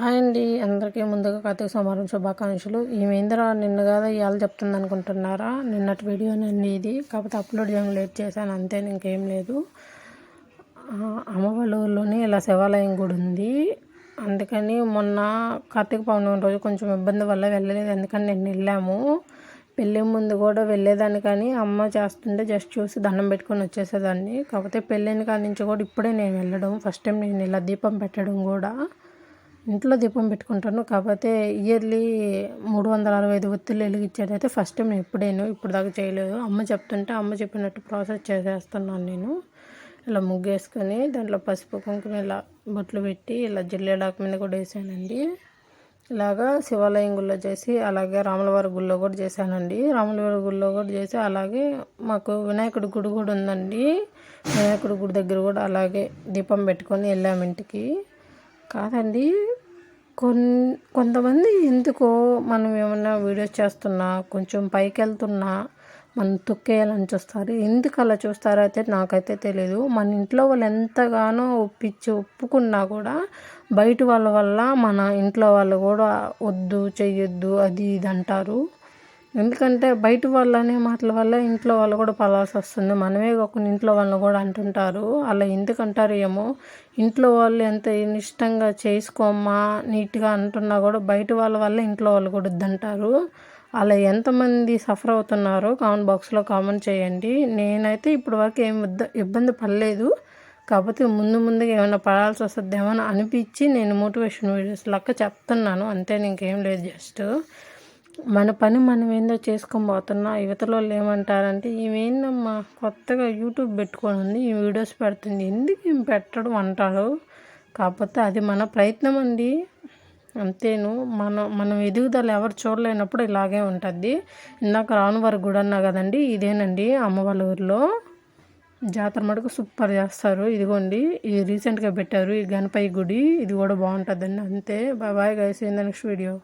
Hi అండి. అందరికీ ముందుగా కార్తీక సోమవారం శుభాకాంక్షలు. ఈ మహేంద్ర నిన్న కదా ఇవాళ చెప్తుంది అనుకుంటున్నారా నిన్నటి వీడియోనండి ఇది. కాకపోతే అప్లోడ్ చేయడం లేట్ చేశాను అంతే ఇంకేం లేదు. అమ్మవాళ్ళూరులోనే ఇలా శివాలయం కూడా ఉంది. అందుకని మొన్న కార్తీక పౌర్ణమి రోజు కొంచెం ఇబ్బంది వల్ల వెళ్ళలేదు. అందుకని నేను వెళ్ళాము. పెళ్ళి ముందు కూడా వెళ్ళేదాన్ని కానీ అమ్మ చేస్తుంటే జస్ట్ చూసి దండం పెట్టుకొని వచ్చేసేదాన్ని. కాకపోతే పెళ్ళిన కాడి నుంచి కూడా ఇప్పుడే నేను వెళ్ళడం. ఫస్ట్ టైం నేను ఇలా దీపం పెట్టడం కూడా. ఇంట్లో దీపం పెట్టుకుంటాను. కాకపోతే ఇయర్లీ మూడు వందల అరవై ఐదు ఒత్తులు వెలిగించేదైతే ఫస్ట్ టైం నేను ఇప్పుడు దాకా చేయలేదు. అమ్మ చెప్తుంటే అమ్మ చెప్పినట్టు ప్రాసెస్ చేసేస్తున్నాను నేను. ఇలా ముగ్గేసుకొని దాంట్లో పసుపు కుంకుమ ఇలా బొట్లు పెట్టి ఇలా జిల్లేడాకు మీద కూడా వేసానండి. ఇలాగా శివాలయం గుళ్ళో చేసి అలాగే రాములవారి గుళ్ళో కూడా చేశానండి. రాములవారి గుళ్ళో కూడా చేసి అలాగే మాకు వినాయకుడి గుడి కూడా ఉందండి. వినాయకుడి గుడి దగ్గర కూడా అలాగే దీపం పెట్టుకొని వెళ్ళాము ఇంటికి. కాదండి కొన్ కొంతమంది ఎందుకో మనం ఏమన్నా వీడియోస్ చేస్తున్నా కొంచెం పైకి వెళ్తున్నా మనం తొక్కేయాలని చూస్తారు ఎందుకు అలా చూస్తారో అయితే నాకైతే తెలియదు మన ఇంట్లో వాళ్ళు ఎంతగానో ఒప్పించి ఒప్పుకున్నా కూడా బయట వాళ్ళ వల్ల మన ఇంట్లో వాళ్ళు కూడా వద్దు చెయ్యొద్దు అది ఇది అంటారు. ఎందుకంటే బయట వాళ్ళు అనే మాటల వల్ల ఇంట్లో వాళ్ళు కూడా పలాల్సి వస్తుంది. మనమే కాకుండా ఇంట్లో వాళ్ళని కూడా అంటుంటారు. అలా ఎందుకు అంటారు ఏమో. ఇంట్లో వాళ్ళు ఎంత ఇష్టంగా చేసుకోమ్మా నీట్గా అంటున్నా కూడా బయట వాళ్ళ వల్ల ఇంట్లో వాళ్ళు కూడా వద్దంటారు. అలా ఎంతమంది సఫర్ అవుతున్నారో కామెంట్ బాక్స్లో కామెంట్ చేయండి. నేనైతే ఇప్పటి వరకు ఏం ఇబ్బంది పడలేదు. కాకపోతే ముందు ముందుగా ఏమైనా పడాల్సి వస్తుందేమో అనిపించి నేను మోటివేషన్ వీడియోస్ లెక్క చెప్తున్నాను. అంతే ఇంకేం లేదు జస్ట్ మన పని మనం ఏందో చేసుకోబోతున్నా పోతున్నా యువతలో వాళ్ళు ఏమంటారంటే ఈమెయిందమ్మా కొత్తగా యూట్యూబ్ పెట్టుకొని ఉంది ఈ వీడియోస్ పెడుతుంది ఎందుకు ఏం పెట్టడం అంటాడు కాకపోతే అది మన ప్రయత్నం అండి అంతేను మనం మనం ఎదుగుదల ఎవరు చూడలేనప్పుడు ఇలాగే ఉంటుంది ఇందాక రాను వారి గుడి అన్నా కదండి ఇదేనండి అమ్మవాళ్ళ ఊరిలో. జాతర మటుకు సూపర్ చేస్తారు. ఇదిగోండి ఇది రీసెంట్గా పెట్టారు ఈ గణపతి గుడి ఇది కూడా బాగుంటుందండి. అంతే bye guys in next video?